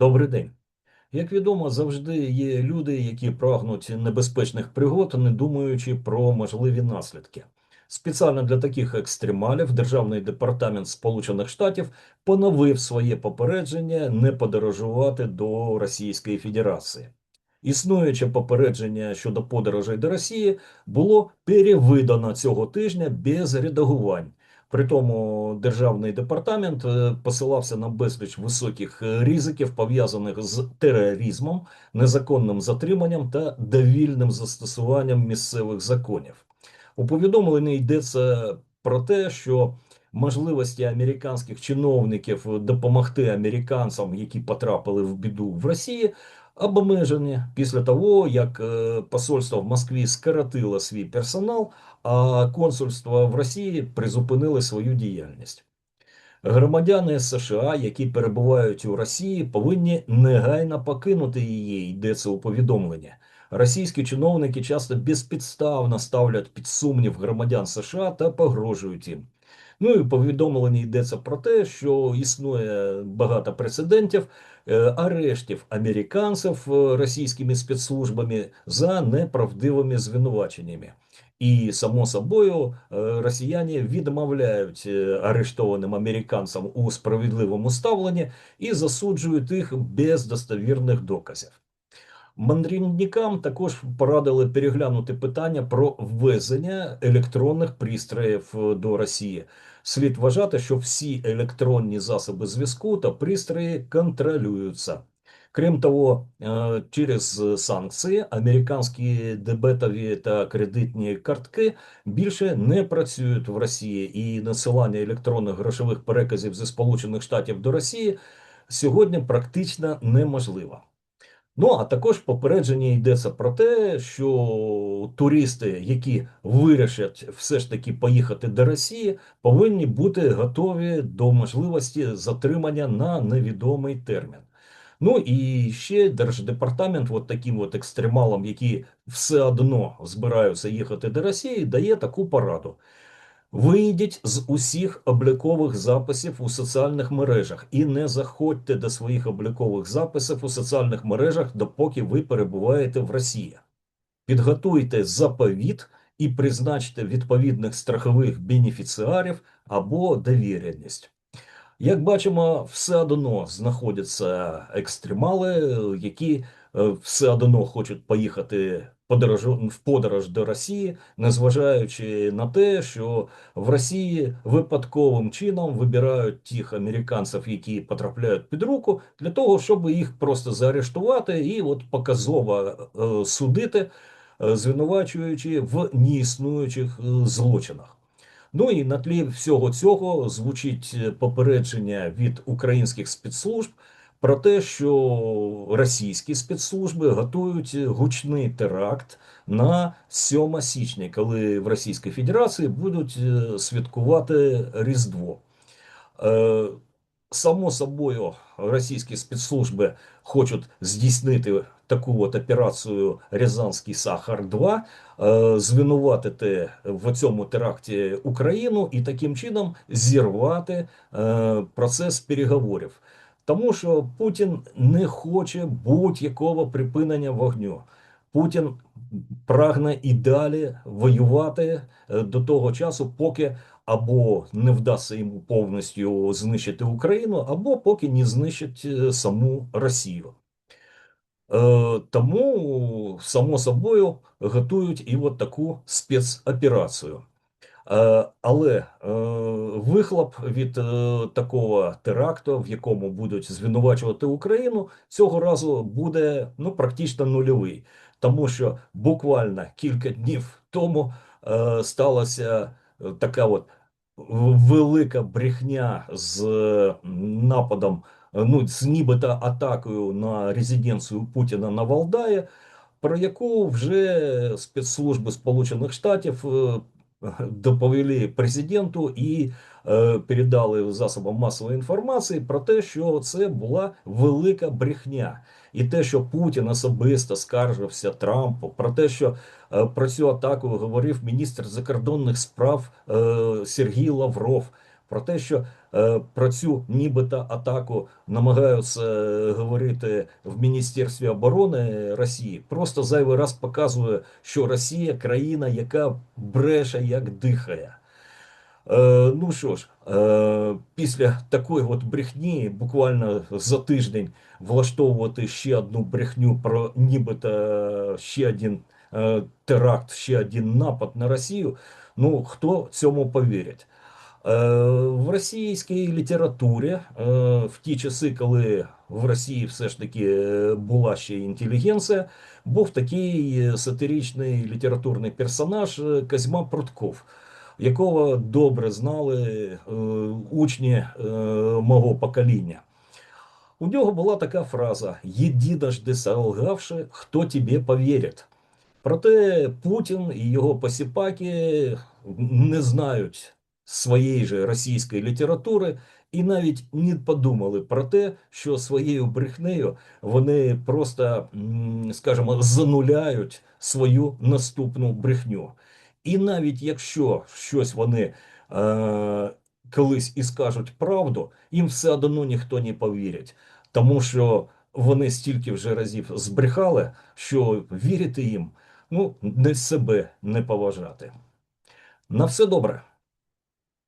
Добрий день. Як відомо, завжди є люди, які прагнуть небезпечних пригод, не думаючи про можливі наслідки. Спеціально для таких екстремалів Державний департамент Сполучених Штатів поновив своє попередження не подорожувати до Російської Федерації. Існуюче попередження щодо подорожей до Росії було перевидано цього тижня без редагувань. При тому державний департамент е, посилався на безліч високих е, ризиків, пов'язаних з тероризмом, незаконним затриманням та довільним застосуванням місцевих законів. У повідомленні йдеться про те, що можливості американських чиновників допомогти американцям, які потрапили в біду в Росії, обмежені після того, як е, посольство в Москві скоротило свій персонал, а консульство в Росії призупинили свою діяльність. Громадяни США, які перебувають у Росії, повинні негайно покинути її, йдеться у повідомленні. Російські чиновники часто безпідставно ставлять під сумнів громадян США та погрожують їм. Ну і повідомлення йдеться про те, що існує багато прецедентів е, арештів американців е, російськими спецслужбами за неправдивими звинуваченнями. І само собою е, росіяни відмовляють арештованим американцям у справедливому ставленні і засуджують їх без достовірних доказів. Мандрівникам також порадили переглянути питання про ввезення електронних пристроїв до Росії. Слід вважати, що всі електронні засоби зв'язку та пристрої контролюються. Крім того, е, через санкції американські дебетові та кредитні картки більше не працюють в Росії, і насилання електронних грошових переказів зі Сполучених Штатів до Росії сьогодні практично неможливо. Ну а також попередження йдеться про те, що туристи, які вирішать все ж таки поїхати до Росії, повинні бути готові до можливості затримання на невідомий термін. Ну і ще держдепартамент, от таким от екстремалам, які все одно збираються їхати до Росії, дає таку пораду. Вийдіть з усіх облікових записів у соціальних мережах і не заходьте до своїх облікових записів у соціальних мережах, допоки ви перебуваєте в Росії. Підготуйте заповіт і призначте відповідних страхових бенефіціарів або довіреність. Як бачимо, все одно знаходяться екстремали, які е, все одно хочуть поїхати подорожу в подорож до Росії, незважаючи на те, що в Росії випадковим чином вибирають тих американців, які потрапляють під руку, для того, щоб їх просто заарештувати і от показово е, судити, е, звинувачуючи в неіснуючих злочинах. Ну і на тлі всього цього звучить попередження від українських спецслужб про те, що російські спецслужби готують гучний теракт на 7 січня, коли в Російській Федерації будуть е, святкувати Різдво. Е, само собою, російські спецслужби хочуть здійснити таку от операцію Рязанський Сахар 2 е, звинуватити в цьому теракті Україну і таким чином зірвати процес переговорів. Тому що Путін не хоче будь-якого припинення вогню. Путін прагне і далі воювати е, до того часу, поки або не вдасться йому повністю знищити Україну, або поки не знищить е, саму Росію. Е, Тому, само собою, готують і от таку спецоперацію. Е, але е, вихлоп від е, такого теракту, в якому будуть звинувачувати Україну, цього разу буде ну практично нульовий, тому що буквально кілька днів тому сталася така от велика брехня з нападом, ну з нібито атакою на резиденцію Путіна на Валдаї, про яку вже спецслужби Сполучених Штатів доповіли президенту і е, передали засобам масової інформації про те, що це була велика брехня, і те, що Путін особисто скаржився Трампу, про те, що е, про цю атаку говорив міністр закордонних справ е, Сергій Лавров. Про те, що про цю нібито атаку намагаються е, говорити в Міністерстві оборони Росії, просто зайвий раз показує, що Росія країна, яка бреше, як дихає. Е, ну що ж, е, після такої от брехні, буквально за тиждень влаштовувати ще одну брехню про нібито ще один е, теракт, ще один напад на Росію. Ну хто цьому повірить? Е, в російській літературі, е, в ті часи, коли в Росії все ж таки е, була ще інтелігенція, був такий сатиричний літературний персонаж Козьма Прутков якого добре знали учні мого покоління. У нього була така фраза: «Єдиножди солгавши, хто тобі повірить. Проте Путін і його посіпаки не знають своєї же російської літератури і навіть не подумали про те, що своєю брехнею вони просто, скажімо, зануляють свою наступну брехню. І навіть якщо щось вони е, колись і скажуть правду, їм все одно ніхто не повірить, тому що вони стільки вже разів збрехали, що вірити їм ну, не себе не поважати. На все добре.